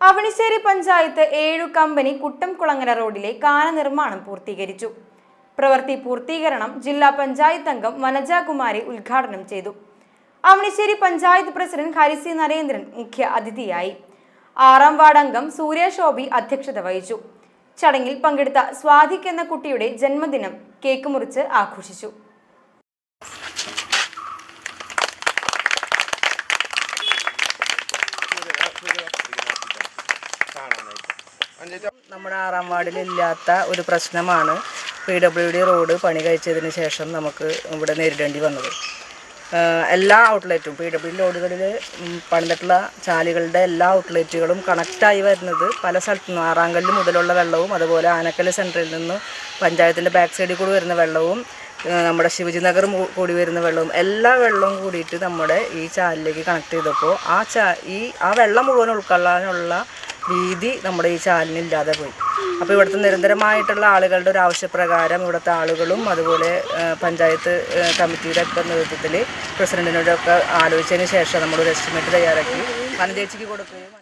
അവണിശ്ശേരി പഞ്ചായത്ത് ഏഴു കമ്പനി കുട്ടംകുളങ്ങര റോഡിലെ കാന നിർമ്മാണം പൂർത്തീകരിച്ചു. പ്രവൃത്തി പൂർത്തീകരണം ജില്ലാ പഞ്ചായത്ത് അംഗം വനജകുമാരി ഉദ്ഘാടനം ചെയ്തു. അവണിശ്ശേരി പഞ്ചായത്ത് പ്രസിഡന്റ് ഹരിസി നരേന്ദ്രൻ മുഖ്യ അതിഥിയായി. ആറാം വാർഡ് അംഗം സൂര്യ ശോഭി അധ്യക്ഷത വഹിച്ചു. ചടങ്ങിൽ പങ്കെടുത്ത സ്വാധിക് എന്ന കുട്ടിയുടെ ജന്മദിനം കേക്ക് മുറിച്ച് ആഘോഷിച്ചു. നമ്മുടെ ആറാം വാർഡിൽ ഇല്ലാത്ത ഒരു പ്രശ്നമാണ് പി ഡബ്ല്യു ഡി റോഡ് പണി കഴിച്ചതിന് ശേഷം നമുക്ക് ഇവിടെ നേരിടേണ്ടി വന്നത്. എല്ലാ ഔട്ട്ലെറ്റും പി ഡബ്ല്യു ഡി റോഡുകളിൽ പണിതിട്ടുള്ള ചാലുകളുടെ എല്ലാ ഔട്ട്ലെറ്റുകളും കണക്റ്റായി വരുന്നത് പല സ്ഥലത്തു നിന്നും ആറാങ്കല്ല് മുതലുള്ള വെള്ളവും അതുപോലെ ആനക്കല്ല് സെന്ററിൽ നിന്ന് പഞ്ചായത്തിന്റെ ബാക്ക് സൈഡിൽ കൂടി വരുന്ന വെള്ളവും നമ്മുടെ ശിവജി നഗർ കൂടി വരുന്ന വെള്ളവും എല്ലാ വെള്ളവും കൂടിയിട്ട് നമ്മുടെ ഈ ചാലിലേക്ക് കണക്ട് ചെയ്തപ്പോൾ ആ ചാ ഈ ആ വെള്ളം മുഴുവൻ ഉൾക്കൊള്ളാനുള്ള വീതി നമ്മുടെ ഈ ചാലിന് ഇല്ലാതെ പോയി. അപ്പോൾ ഇവിടുത്തെ നിരന്തരമായിട്ടുള്ള ആളുകളുടെ ഒരു ആവശ്യപ്രകാരം ഇവിടുത്തെ ആളുകളും അതുപോലെ പഞ്ചായത്ത് കമ്മിറ്റിയുടെ ഒക്കെ നേതൃത്വത്തിൽ പ്രസിഡന്റിനോടൊക്കെ ആലോചിച്ചതിന് ശേഷം നമ്മളൊരു എസ്റ്റിമേറ്റ് തയ്യാറാക്കി. വനചേച്ചിക്ക് കൊടുക്കുകയും